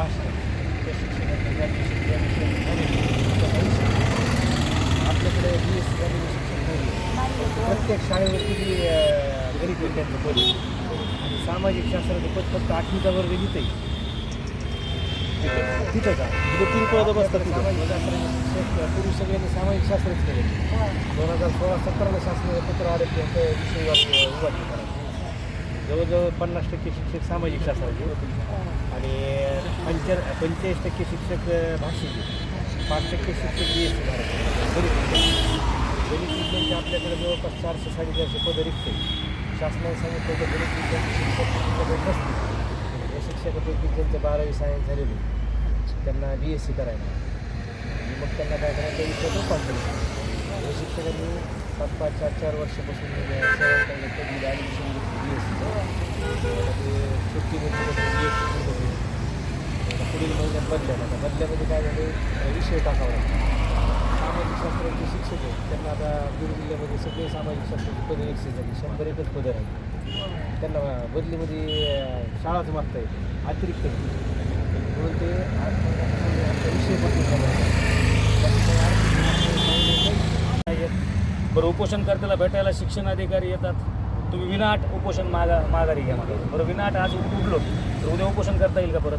भाषा त्या आपल्याकडे बी एस सी झालेलं शिक्षण नाही प्रत्येक शाळेवरती अं, गणित विज्ञानचं पद आहे. आणि सामाजिक शास्त्राचं पद फक्त आठवीचा वर्ग जिथे तिथं का तिथे तीन पदं बसतात तिथं. पूर्वी सगळ्यांनी सामाजिक शास्त्रच केले दोन हजार सोळा सतराला शासनाचं पत्र आलं की विषय उभा करायचं जवळजवळ पन्नास टक्के शिक्षक सामाजिक शास्त्राचे आणि पंच पंचेचाळीस टक्के शिक्षक भाषेचे. पाच टक्के शिक्षक बी एस सी गणित विज्ञानचे आपल्याकडे जवळपास चारशे साडेचारशे पदं रिक्त शासनाने सांगितलं तर गणित विज्ञानचे शिक्षक तुमच्याकडे नसतील. या शिक्षकापैकी ज्यांचे बारावी सायन्स झालेले त्यांना बी एस सी करायला. आणि मग त्यांना काय करायचं? विषयात रूपांतर करायचं. या शिक्षकांनी सात पाच चार चार वर्षापासून सेवा केली ॲडमिशन घेतली बी एस सी पुढील महिन्यात बदल्याला आता बदल्यामध्ये काय झालं विषय टाकावा लागला सामाजिक शास्त्राचे शिक्षक आहेत त्यांना आता बीड जिल्ह्यामध्ये सगळे सामाजिक शास्त्राची पदे एक्सेस झाली शंभर एकच पदं राहिली त्यांना बदलीमध्ये शाळाच मागता येते अतिरिक्त म्हणून ते विषय बदलून झाला बरं भेटायला शिक्षण अधिकारी येतात. तुम्ही विनाट उपोषण मागा माघारी घ्या मला बरं विनाट आज उठ- उठलो तर उद्या उपोषण करता येईल का परत?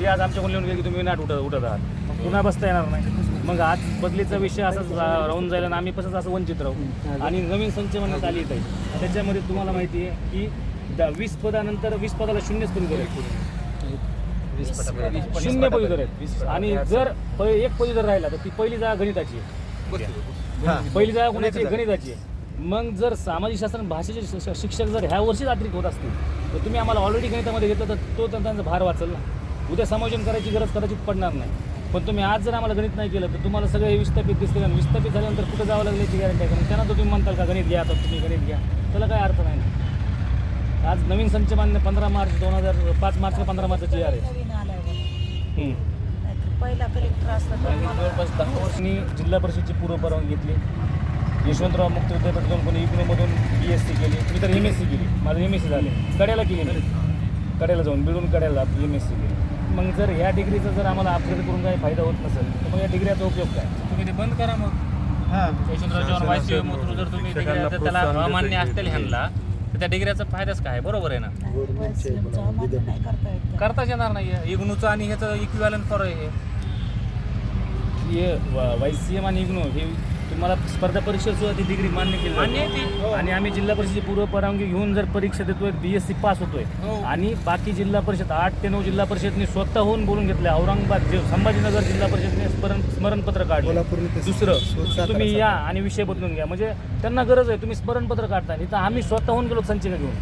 ते आज आमच्याकडून लिहून गेले की तुम्ही विनाट उठत उठत आहात. मग पुन्हा बसता येणार नाही. मग आज बदलीचा विषय असाच राहून जाईल आणि आम्ही तसंच असं वंचित राहू. आणि नवीन संच म्हणण्यात आली इथे त्याच्यामध्ये तुम्हाला माहिती आहे की द- वीस पदानंतर वीस पदाला शून्यच पदवीधर आहेत शून्य पदवीधर आहेत आणि जर एक पदवीधर राहिला तर ती पहिली जागा गणिताची आहे. पहिली जागा कोणाची? गणिताची आहे. मग जर सामाजिक शास्त्र भाषेचे शिक्षक जर ह्या वर्षीच अतिरिक्त होत असतील तर तुम्ही आम्हाला ऑलरेडी गणितामध्ये घेतलं तर तो तर त्यांचा भार वाचल ना. उद्या समायोजन करायची गरज कदाचित पडणार नाही. पण तुम्ही आज जर आम्हाला गणित नाही केलं तर तुम्हाला सगळे हे विस्थापित दिसतील आणि विस्थापित झाल्यानंतर कुठं जावं लागलं याची गॅरंटी आहे कारण त्यांना तुम्ही म्हणताल का गणित घ्या तर तुम्ही गणित घ्या. त्याला काय अर्थ नाही आज नवीन संच मान्य पंधरा मार्च दोन हजार पाच मार्च पंधरा आहे. नवीन आल्यावर. हम्म. नाहीतर पहिला कलेक्टर असला जवळपास दहा वर्षांनी जिल्हा परिषदची पूर्व परवानगी घेतली. यशवंतराव मुक्त विद्यापीठातून कोणी इग्नोमधून बी एस सी केली मी तर एम एस सी केली. माझं एम एस सी झाले. कड्याला केली नाही कड्याला जाऊन बिडून कड्याला एम एस सी केली. मग जर ह्या डिग्रीचा जर आम्हाला अपग्रेड करून काही फायदा होत नसेल तर मग या डिग्रीचा उपयोग काय? तुम्ही ते बंद करा मग. यशवंतराव मधून जर तुम्ही जर त्याला अमान्य असतील ह्यांना तर त्या डिग्र्याचा फायदाच काय? बरोबर आहे ना? करताच येणार नाही इग्नूचं आणि ह्याचं इक्विवॅलंट फॉर हे. हे वाय सी एम आणि इग्नो हे तुम्हाला स्पर्धा परीक्षेत सुद्धा ती डिग्री मान्य केली जाते. ती. आणि आम्ही जिल्हा परिषदेची पूर्व परवानगी घेऊन जर परीक्षा देतोय बी एस सी पास होतोय. हो. आणि बाकी जिल्हा परिषद आठ ते नऊ जिल्हा परिषदने स्वतःहून बोलून घेतले औरंगाबाद जे- संभाजीनगर जिल्हा परिषदने स्मरण स्मरणपत्र काढलं. दुसरं तुम्ही या आणि विषय बदलून घ्या. म्हणजे त्यांना गरज आहे तुम्ही स्मरणपत्र काढता. इथं आम्ही स्वतःहून गेलो संचिका घेऊन.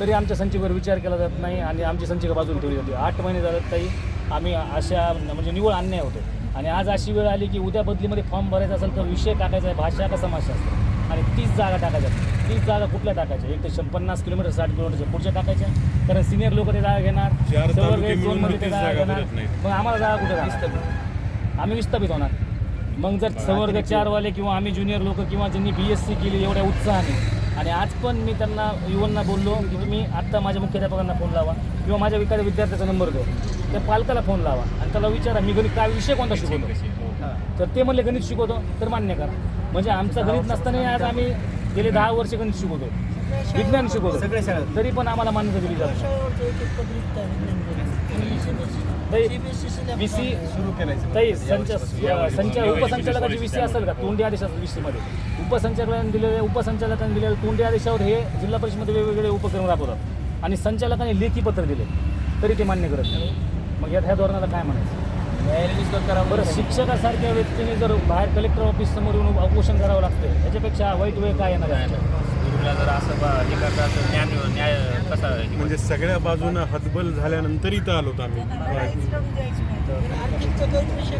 तरी आमच्या संचिकेवर विचार केला जात नाही आणि आमची संचिका बाजूला ठेवली जाते. आठ महिने झाले ताई आम्ही अशा म्हणजे निवड अन्याय होतो आणि आज अशी वेळ आली की उद्या बदलीमध्ये फॉर्म भरायचा असेल तर विषय टाकायचा आहे भाषा का समाजशास्त्र आणि तीस जागा टाकायच्या तीस जागा कुठल्या टाकायच्या? एक ते शं- पन्नास किलोमीटर साठ किलोमीटरच्या पुढच्या टाकायच्या. कारण सिनियर लोक ते जागा घेणार. ते तीस जागा घेणार. भरत नाहीत. मग आम्हाला जागा कुठे राहणार? आम्ही विस्थापित होणार. मग जर सवर्ग चारवाले किंवा आम्ही ज्युनियर लोक किंवा ज्यांनी बी एस सी केली एवढ्या उत्साहाने आणि आज पण मी त्यांना युवांना बोललो की तुम्ही आत्ता माझ्या मुख्याध्यापकांना फोन लावा किंवा माझ्या एखाद्या विद्यार्थ्याचा नंबर दो त्या पालकाला फोन लावा आणि त्याला विचारा मी गणित काय विषय कोणता शिकवतो? तर ते म्हणले गणित शिकवतो तर मान्य करा. म्हणजे आमचा गणित नसताना आज आम्ही गेले दहा वर्ष गणित शिकवतो. विज्ञान शिकवतो. सगळ्या शाळेत. तरी पण आम्हाला मान्यता दिली जाते. नाही. शाळेवरती एक एक पद रिक्त आहे. विज्ञान गणित. आणि CBSE ताई, CBSE syllabus बी सी सुरू केलायचं ताई संच संच उपसंचालकाची विषय असेल का? तोंडी आदेशाचा विषयमध्ये. उपसंचालकांनी दिलेल्या उपसंचालकांनी दिलेल्या तोंडी आदेशावर हे जिल्हा परिषदेमध्ये वेगवेगळे उपक्रम राबवतात. आणि संचालकांनी लेखी पत्र दिले. तरी ते मान्य करत नाही. मग यात ह्या धोरणाला काय म्हणायचं? बरं शिक्षकासारख्या व्यक्तीने जर बाहेर कलेक्टर ऑफिस समोर येऊन उपोषण करावं लागतं याच्यापेक्षा वाईट वेळ काय येणार आहे? गुरुला जर असं ब- हे करता असं ज्ञान न्याय कसा म्हणजे सगळ्या बाजूनं हतबल झाल्यानंतर इथं आलोत आम्ही. द्यायचं नाही. विषय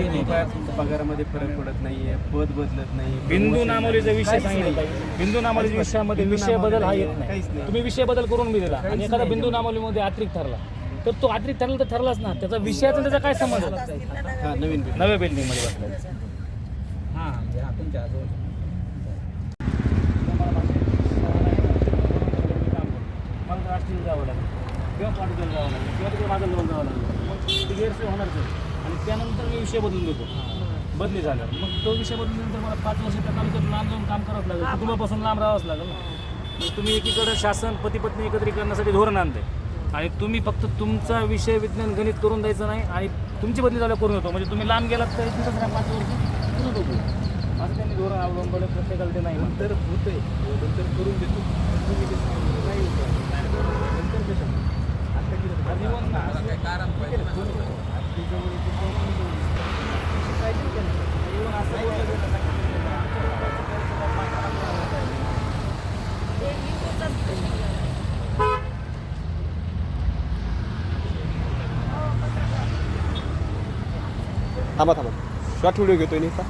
नाही नाही. पगारामध्ये फरक पडत नाहीये पद बदलत नाही बिंदू नामोलीचा विषय सांगितला बिंदू नामोलीच्या विषयामध्ये विषय बदल हा येत नाही. नाही. तुम्ही विषय बदल करून बी दिला. आणि एखादा बिंदू नामोलीमध्ये अतिरिक्त ठरला. तर तो अतिरिक्त ठरला तर ठरलाच ना. त्याचा विषयाचा त्याचा काय संबंध? हा नवीन नव्या बिल्डिंगमध्ये बसला मला राष्ट्रीय जावं लागेल? किंवा पाठवून जावं लागलं किंवा तिकडे माझं जाऊन जावं लागलं. मग ती गैरसोय होणारच. आणि त्यानंतर मी विषय बदलून देतो बदली झाल्यावर. मग तो विषय बदलल्यानंतर मला पाच वर्ष त्या तालुक्यात लांब जाऊन काम करावंच लागेल. कुटुंबापासून लांब राहावंच लागेल मग तुम्ही एकीकडे शासन पती पत्नी एकत्रीकरणासाठी धोरण आणते आणि तुम्ही फक्त तुमचा विषय विज्ञान गणित करून द्यायचं नाही आणि तुमची बदली झाल्यावर करून येतो म्हणजे तुम्ही लांब गेलात तर तिथंच राहा पाच वर्ष पुन्हा बघू असं त्यांनी धोरण अवलंबलं प्रत्येकाला ते नाही. नंतर होतंय. नंतर करून देतो. तुम्ही ते नाही आहे, थांबा थांबा. शॉर्ट व्हिडिओ घेतोय नाही का?